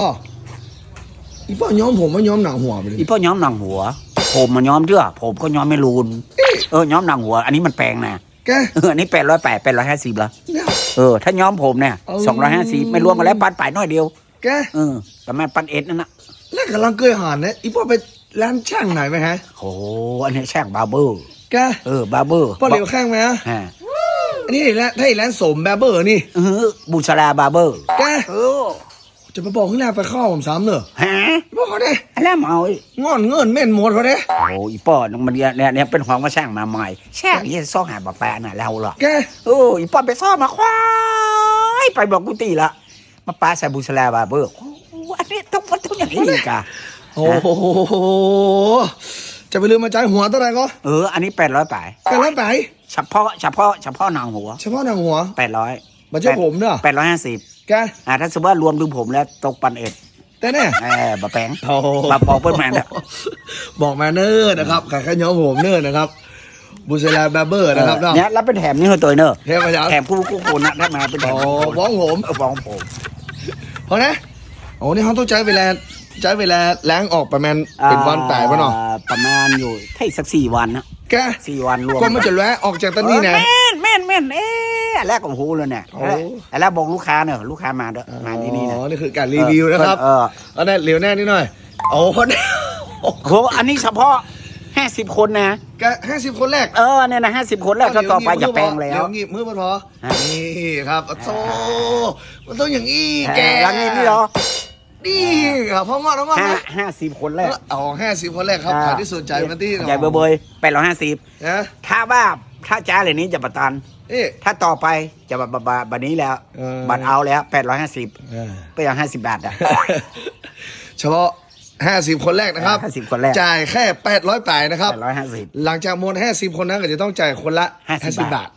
อ๋ออีป้าย้อมผมว่าย้อมหนังหัวไปเลยอีพ่อย้อมหนังหัว ผมมาย้อมเชื่อผมก็ย้อมไม่รูนเออย้อมหนังหัว อันนี้มันแปลงนะแก เอออันนี้แปดร้อยแปดแปดร้อยห้าสิบละเนี่ยเออถ้าย้อมผมเนี่ยเออสองร้อยห้าสิบไม่รวมกันแล้วปันป่ายน้อยเดียวแกเออแต่มันปันเอ็ดนั่นนะแล้วกำลังเกยหานเนี่ยอีป้าไปร้านช่างไหนไหมฮะ โอ้อันนี้ช่างบาร์เบอร์แกเออบาร์เบอร์ป้าเหลียวข้างไหมฮะฮะอันนี้แหละถ้าอีร้านสมแบบเบอร์นี่เออบูชาราบาร์เบอร์แกเออ จะมาบอกขึ้นแรกไปเข้าผมสามเนอะฮะบอกเขาได้อะไรมาเอาอีกงอนเงินเม่นหมดเขาได้โอ้อีป้อน้องมันเนี่ยเนี่ยเนี่ยเป็นของมาช่างมาใหม่ช่างยี่ซ่องหาบะแปะน่ะเราหรอกแกโอ้อีป้อไปซ่อมมาควายไปบอกกุฏิละมาปาใส่บูชาราบาร์เบอร์โอ้อันนี้ต้องมันต้องอย่างนี้อีกอะโอ้โหจะไปลืมมาจ่ายหัวเท่าไหร่ก็เอออันนี้แปดร้อยไปแปดร้อยไปเฉพาะเฉพาะเฉพาะหนังหัว เฉพาะหนังหัวแปดร้อยมาเจ้าผมเนอะแปดร้อยห้าสิบ แกอ่าถ้าสมมติว่ารวมดึงผมแล้วตกปันเอ็ดแต่เนี่ยเออบะแปงโอ้โหบะปอเปิ้ลแมนเนี่ย บอกมาเนอร์นะครับขายข้าวเหนียวผมเนอร์นะครับบุษราแบบเบอร์นะครับเนาะ เนี่ยรับเป็นแถมนี่คือตัวเนอะเทพเจ้าแถมผู้กู้คนนะถ้ามาเป็นแถมโอ้ฟ้องผมเออฟ้องผมเพราะนะโอ้นี่เขาต้องใช้เวลาใช้เวลาล้างออกประมาณเป็นวันแต่ปะเนาะอ่าประมาณอยู่ถ้าอีกสักสี่วันนะแกสี่วันรวมก็มันจะแล้ออกจากตอนนี้นะ เออแม่นแม่นแม่นเอ๊ะอัน แรกของหูเลยเนี่ยโอ้อันแรกบอกลูกค้าเนอะลูกค้ามาเด้อมาที่นี่นะ อ๋อ นี่คือการรีวิวนะครับเออ เอาได้เหลียวแน่นิดหน่อยโอ้โหเนี่ยโหอันนี้เฉพาะห้าสิบคนนะ แกห้าสิบคนแรกเออเนี่ยนะห้าสิบคนแล้วถ้าต่อไปจะแปลงแล้เดี๋วยวงีบมือพอฮะ นี่ครับโอ้โธ่มันต้องอย่างนี้แกแกอย่างนี้นี่เหรอนี่ครับพ่องอดพ่องอดห้านะห้าสิบคนแรกเอาห้าสิบคนแรกครับใครที่สนใจมาที่ใหญ่เบอร์เบยแปดร้อยห้าสิบนะถ้าว่า ถ้าจ้าเหล่านี้จะประตัน เอ๊ะ ถ้าต่อไปจะบับบัดนี้แล้ว เออ บัตรเอาแล้วแปดร้อยห้าสิบเออก็ยังห้าสิบบาทอะ เฉพาะห้าสิบคนแรกนะครับ50คนแรก จ่ายแค่แปดร้อยแปดนะครับ แปดร้อยห้าสิบ หลังจากหมดห้าสิบคนนั้นก็จะต้องจ่ายคนละ 50 50 บาท